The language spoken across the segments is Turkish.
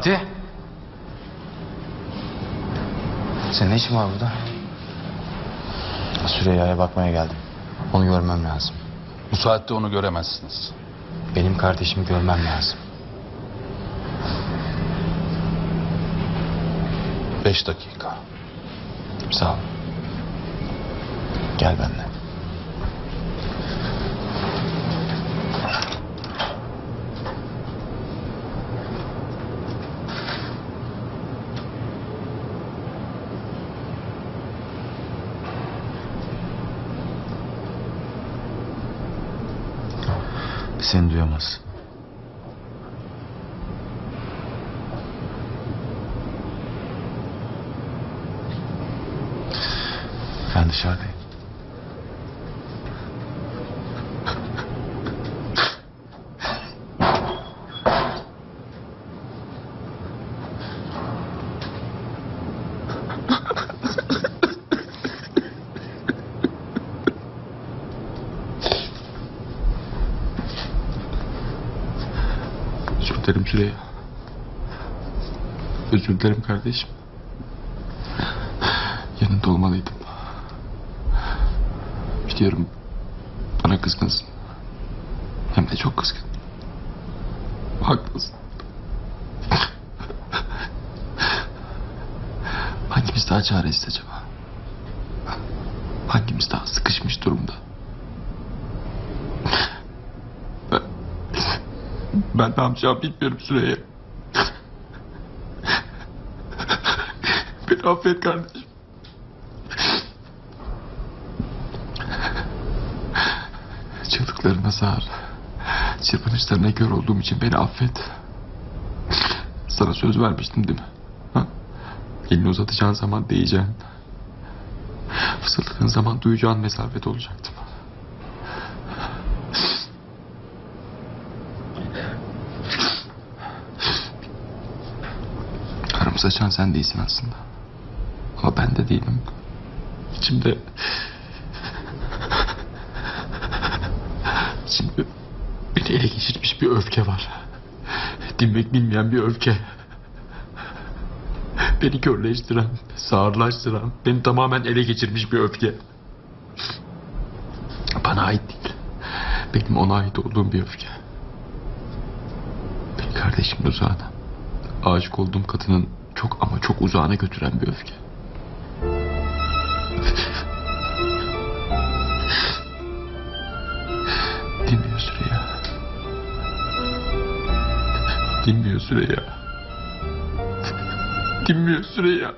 Fatih. Senin ne işin var burada? Süreyya'ya bakmaya geldim. Onu görmem lazım. Bu saatte onu göremezsiniz. Benim kardeşimi görmem lazım. Beş dakika. Sağ ol. Gel benimle. Seni duyamaz. Ben dışarıdayım. Özür dilerim Süreyya. Özür dilerim kardeşim. Yanında olmalıydım. Biliyorum bana kızgınsın. Hem de çok kızgın. Haklısın. Hangimiz daha çaresiz acaba? Hangimiz daha sıkışmış durumda? Ben ne yapacağımı bilmiyorum Süreyya. Beni affet kardeşim. Çığlıklarına sağır. Çırpınışlarına kör olduğum için beni affet. Sana söz vermiştim değil mi? Ha? Elini uzatacağın zaman değeceksin. Fısıldadığın zaman duyacağın mesafede olacaktım. Aramızı açan sen değilsin aslında. Ama ben de değilim. İçimde... İçimde beni ele geçirmiş bir öfke var. Dinmek bilmeyen bir öfke. Beni körleştiren, sağırlaştıran, beni tamamen ele geçirmiş bir öfke. Bana ait değil. Benim ona ait olduğum bir öfke. Beni kardeşimin uzağına, aşık olduğum kadının çok ama çok uzağına götüren bir öfke. Dinmiyor Süreyya. Dinmiyor Süreyya. Dinmiyor Süreyya.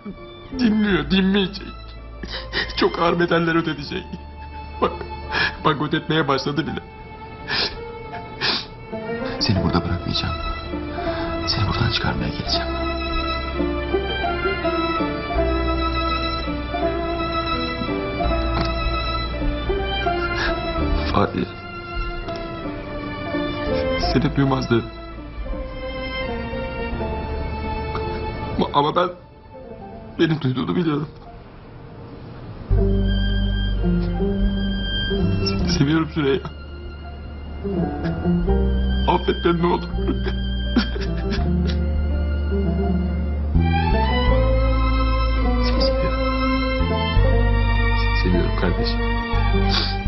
Dinmiyor, dinmeyecek. Çok ağır bedeller ödetecek. Bak, bak ödetmeye başladı bile. Seni burada bırakmayacağım. Seni buradan çıkarmaya geleceğim. Fatih. Seni duymazdı. Ama- ben benim duyduğunu biliyorum. Seviyorum Süreyya. Affet beni ne olur. Seni seviyorum. Seni seviyorum kardeşim.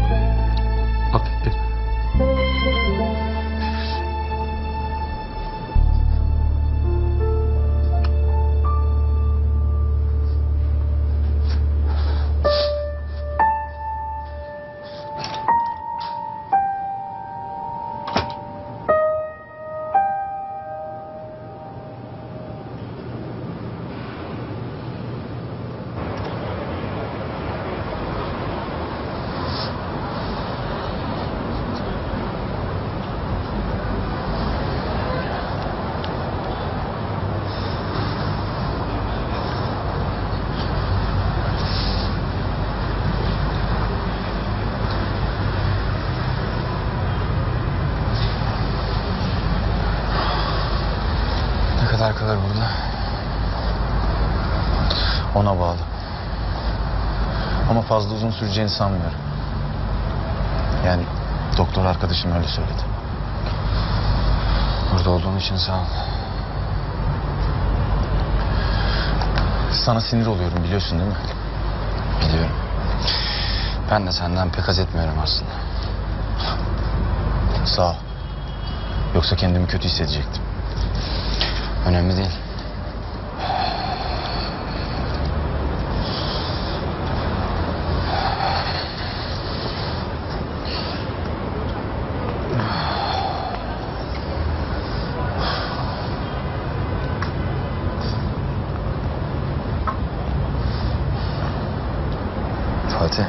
Süreceğini sanmıyorum. Yani doktor arkadaşım öyle söyledi. Burada olduğun için sağ ol. Sana sinir oluyorum biliyorsun değil mi? Biliyorum. Ben de senden pek haz etmiyorum aslında. Sağ ol. Yoksa kendimi kötü hissedecektim. Önemli değil. Fatih.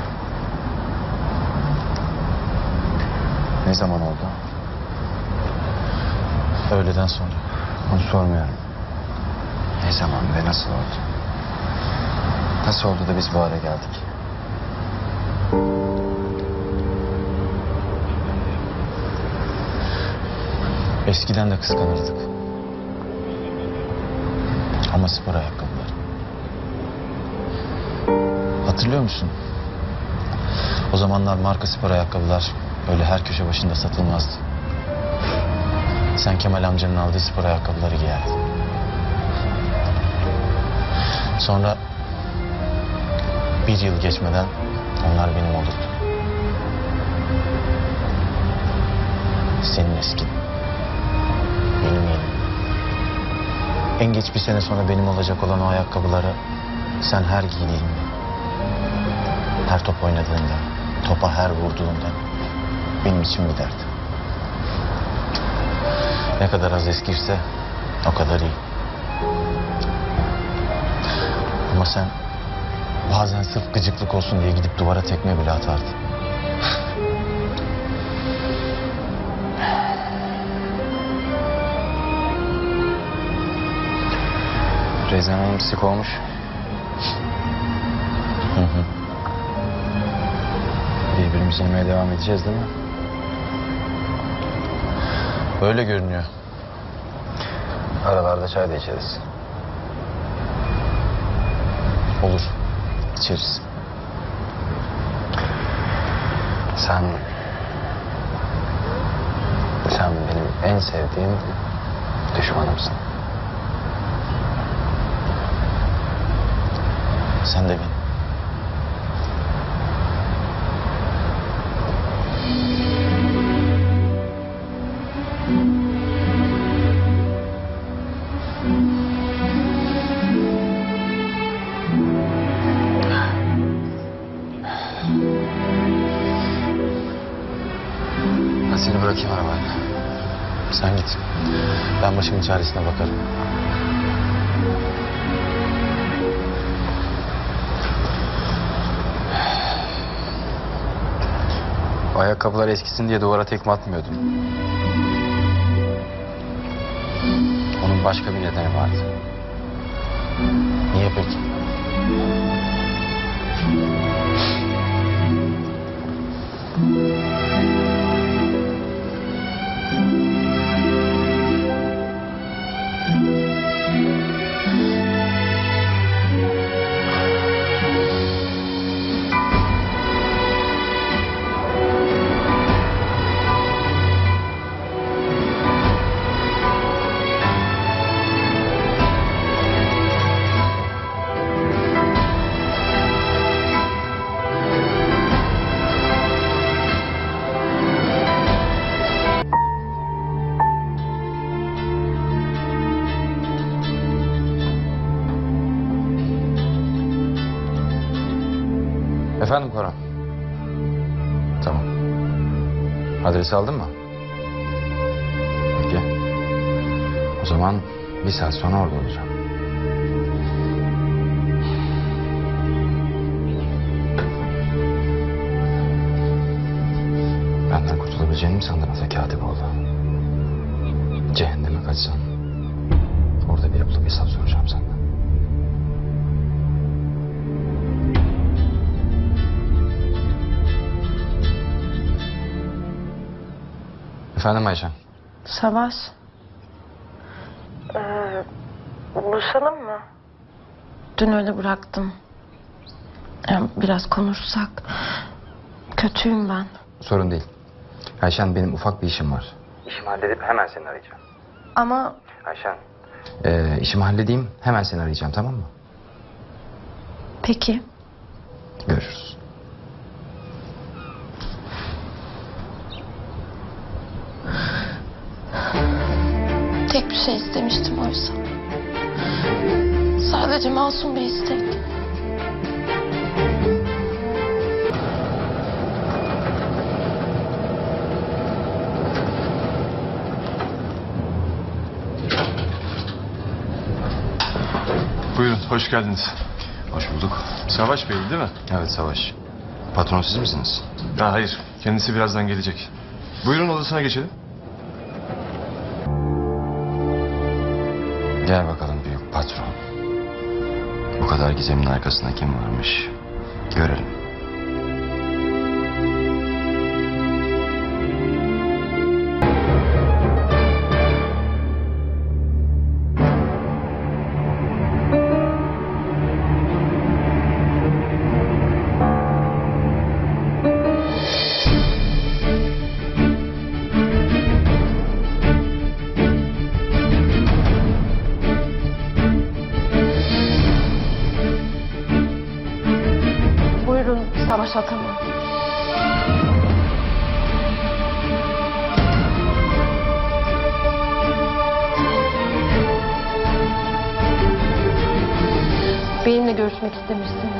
Ne zaman oldu? Öğleden sonra. Onu sormuyorum. Ne zaman ve nasıl oldu? Nasıl oldu da biz bu hale geldik? Eskiden de kıskanırdık. Ama spor ayakkabıları. Hatırlıyor musun? O zamanlar marka spor ayakkabılar öyle her köşe başında satılmazdı. Sen Kemal amcanın aldığı spor ayakkabıları giyerdin. Sonra bir yıl geçmeden onlar benim olurdu. Senin eskin. Benim yerim. En geç bir sene sonra benim olacak olan o ayakkabıları sen her giydiğinde, her top oynadığında, topa her vurduğunda benim için bir dert. Ne kadar az eskirse o kadar iyi. Ama sen bazen sırf gıcıklık olsun diye gidip duvara tekme bile atardın. Rezan Hanım olmuş. Yemeye devam edeceğiz değil mi? Öyle görünüyor. Aralarda çay da içeriz. Olur. İçeriz. Sen... Sen benim en sevdiğim düşmanımsın. Sen de benim. Çaresine bakarım. Ayakkabılar eskisin diye duvara tekme atmıyordum. Onun başka bir nedeni vardı. Niye peki? Efendim Koran? Tamam. Adresi aldın mı? Peki. O zaman bir saat sonra orada olacağım. Benden kurtulabileceğini mi sandın Katipoğlu? Cehenneme kaçsan. Orada bir yapılıp hesap soracağım senden. Efendim Ayşen? Savaş. Ee, buluşalım mı? Dün öyle bıraktım. Yani biraz konuşsak. Kötüyüm ben. Sorun değil. Ayşen benim ufak bir işim var. İşimi halledip hemen seni arayacağım. Ama Ayşen. Ee, işimi halledeyim hemen seni arayacağım tamam mı? Peki. Görüşürüz. Şey istemiştim oysa. Sadece masum bir istek. Buyurun, hoş geldiniz. Hoş bulduk. Savaş Bey değil mi? Evet Savaş. Patron siz misiniz? Ha, hayır, kendisi birazdan gelecek. Buyurun odasına geçelim. Gel bakalım büyük patron. Bu kadar gizemin arkasında kim varmış? Görelim. Savaş Ataman. Benimle görüşmek istemişsiniz.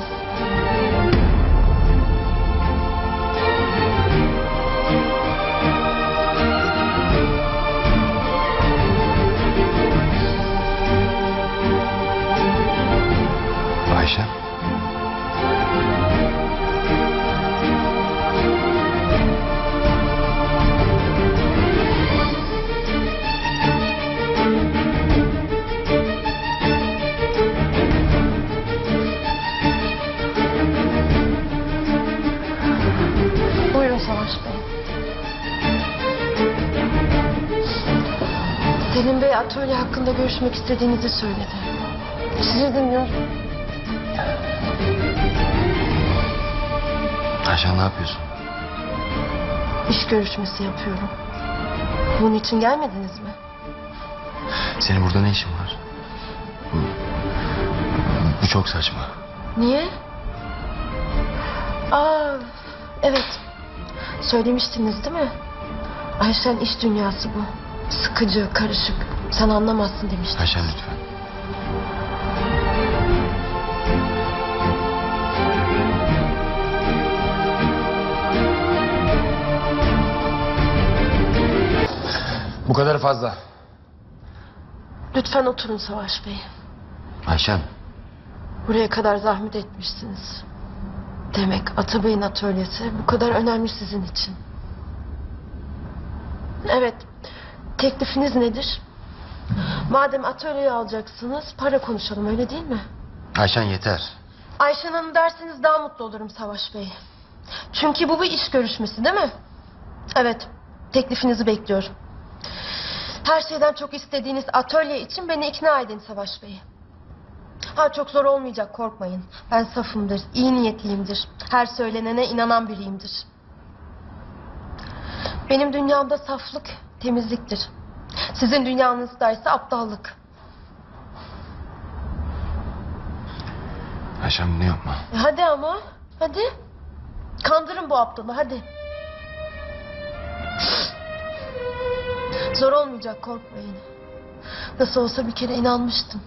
Atölye hakkında görüşmek istediğinizi söyledi. Sizi dinliyorum. Ayşe ne yapıyorsun? İş görüşmesi yapıyorum. Bunun için gelmediniz mi? Senin burada ne işin var? Bu, bu çok saçma. Niye? Aa, evet. Söylemiştiniz değil mi? Ayşen iş dünyası bu. Sıkıcı, karışık. Sen anlamazsın demiştim. Ayşe lütfen. Bu kadar fazla. Lütfen oturun Savaş Bey. Ayşen. Buraya kadar zahmet etmişsiniz. Demek Atabey'in atölyesi bu kadar önemli sizin için. Evet. Teklifiniz nedir? Madem atölyeyi alacaksınız para konuşalım öyle değil mi? Ayşen yeter. Ayşen Hanım derseniz daha mutlu olurum Savaş Bey. Çünkü bu bir iş görüşmesi değil mi? Evet. Teklifinizi bekliyorum. Her şeyden çok istediğiniz atölye için beni ikna edin Savaş Bey. Ha çok zor olmayacak korkmayın. Ben safımdır, iyi niyetliyimdir. Her söylenene inanan biriyimdir. Benim dünyamda saflık, temizliktir. Sizin dünyanızda ise aptallık. Ayşen bunu yapma. E hadi ama. Hadi. Kandırın bu aptalı hadi. Zor olmayacak korkmayın. Nasıl olsa bir kere inanmıştım.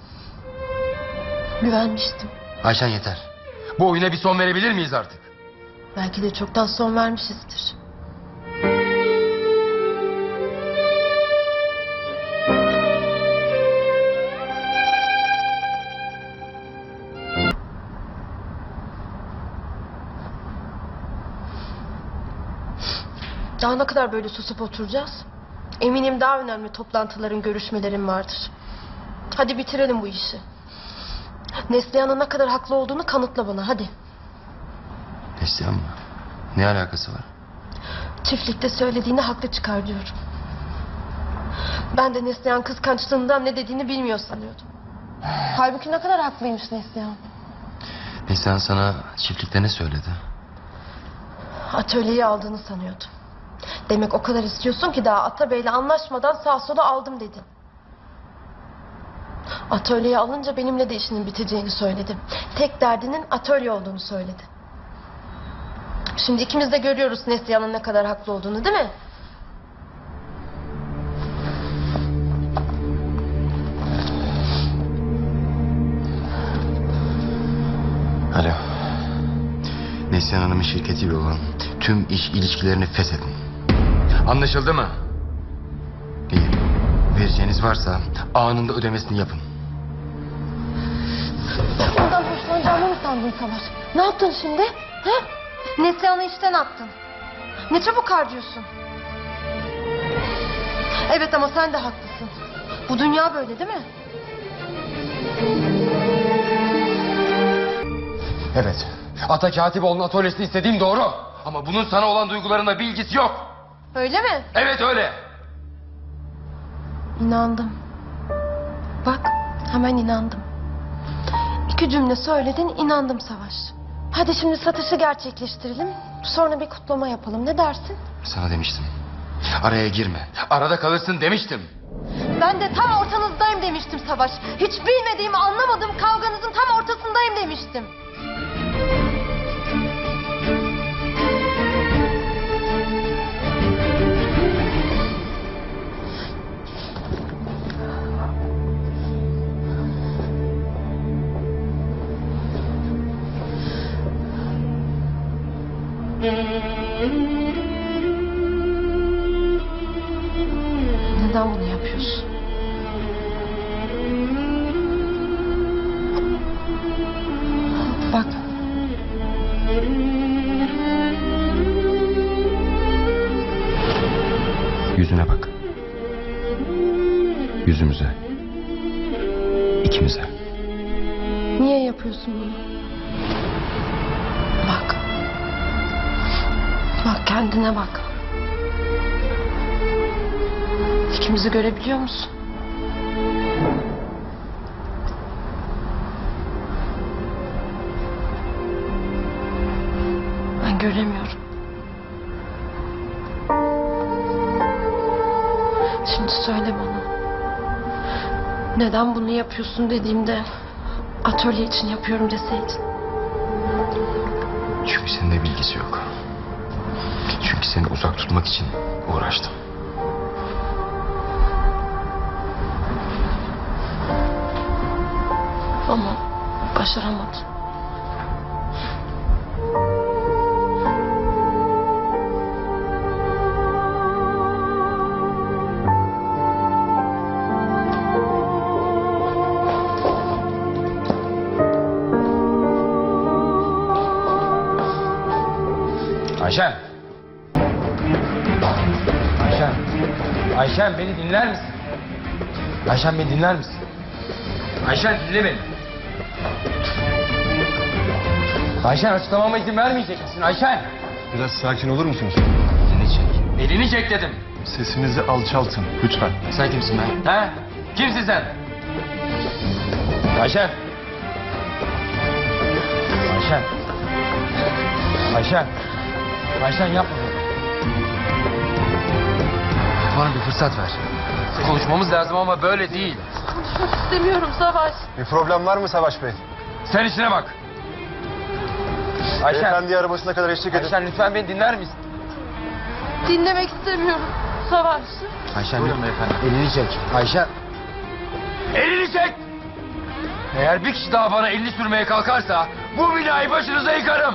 Güvenmiştim. Ayşen yeter. Bu oyuna bir son verebilir miyiz artık? Belki de çoktan son vermişizdir. Daha ne kadar böyle susup oturacağız? Eminim daha önemli toplantıların, görüşmelerin vardır. Hadi bitirelim bu işi. Neslihan'ın ne kadar haklı olduğunu kanıtla bana hadi. Neslihan mı? Ne alakası var? Çiftlikte söylediğini haklı çıkar diyorum. Ben de Neslihan kıskançlığından ne dediğini bilmiyor sanıyordum. Halbuki ne kadar haklıymış Neslihan. Neslihan sana çiftlikte ne söyledi? Atölyeyi aldığını sanıyordum. Demek o kadar istiyorsun ki daha Atabey'le anlaşmadan sağ sola aldım dedin. Atölyeye alınca benimle de işinin biteceğini söyledi. Tek derdinin atölye olduğunu söyledi. Şimdi ikimiz de görüyoruz Neslihan'ın ne kadar haklı olduğunu değil mi? Alo. Neslihan Hanım'ın şirketiyle olan tüm iş ilişkilerini feshedin. Anlaşıldı mı? İyi. Vereceğiniz varsa anında ödemesini yapın. Ondan hoşlanacağımı mı sandın Savaş? Ne yaptın şimdi? He? Neslihan'ı işten attın. Ne çabuk harcıyorsun. Evet ama sen de haklısın. Bu dünya böyle değil mi? Evet. Ata Katipoğlu'nun atölyesini istediğim doğru. Ama bunun sana olan duygularımla bir ilgisi yok. Öyle mi? Evet öyle. İnandım. Bak hemen inandım. İki cümle söyledin inandım Savaş. Hadi şimdi satışı gerçekleştirelim. Sonra bir kutlama yapalım. Ne dersin? Sana demiştim. Araya girme. Arada kalırsın demiştim. Ben de tam ortanızdayım demiştim Savaş. Hiç bilmediğim, anlamadığım kavganızın tam ortasındayım demiştim. Neden bunu yapıyorsun? Bak. Yüzüne bak. Yüzümüze. Kendine bak. İkimizi görebiliyor musun? Ben göremiyorum. Şimdi söyle bana. Neden bunu yapıyorsun dediğimde atölye için yapıyorum deseydin. Çünkü seninle bilgisi yok. Çünkü seni uzak tutmak için uğraştım. Ama başaramadım. Ayşen beni dinler misin? Ayşen beni dinler misin? Ayşen dinle beni. Ayşen açıklamama izin vermeyecek misin Ayşen? Biraz sakin olur musunuz? Elini çek. Elini çek dedim. Sesinizi alçaltın lütfen. Sen kimsin be? He? Kimsin sen? Ayşen. Ayşen. Ayşen. Ayşen yapma. Bana bir fırsat ver. Konuşmamız lazım ama böyle değil. İstemiyorum Savaş. Bir problem var mı Savaş Bey? Sen işine bak. Ayşen. Beyefendi arabasına kadar eşlik edin. Ayşen lütfen beni dinler misin? Dinlemek istemiyorum. Savaş. Ayşen Buyurun beyefendi. Elini çek. Ayşen. Elini çek! Eğer bir kişi daha bana elini sürmeye kalkarsa bu binayı başınıza yıkarım.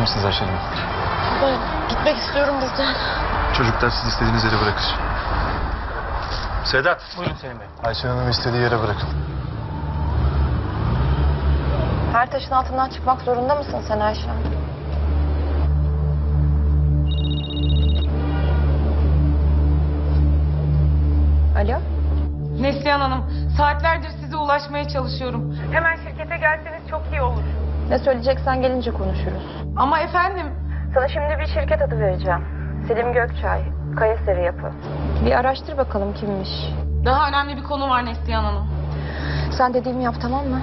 İyi misiniz Hanım? Ben gitmek istiyorum buradan. Çocuklar siz istediğiniz yere bırakır. Sedat. Buyurun Selim Bey. Ayşen Hanım'ı istediği yere bırakın. Her taşın altından çıkmak zorunda mısın sen Ayşe? Alo? Neslihan Hanım, saatlerdir size ulaşmaya çalışıyorum. Hemen şirkete gelseniz çok iyi olur. Ne söyleyeceksen gelince konuşuruz. Ama efendim, Sana şimdi bir şirket adı vereceğim. Selim Gökçay, Kayaseri Yapı. Bir araştır bakalım kimmiş. daha önemli bir konu var Neslihan Hanım. Sen dediğimi yap tamam mı?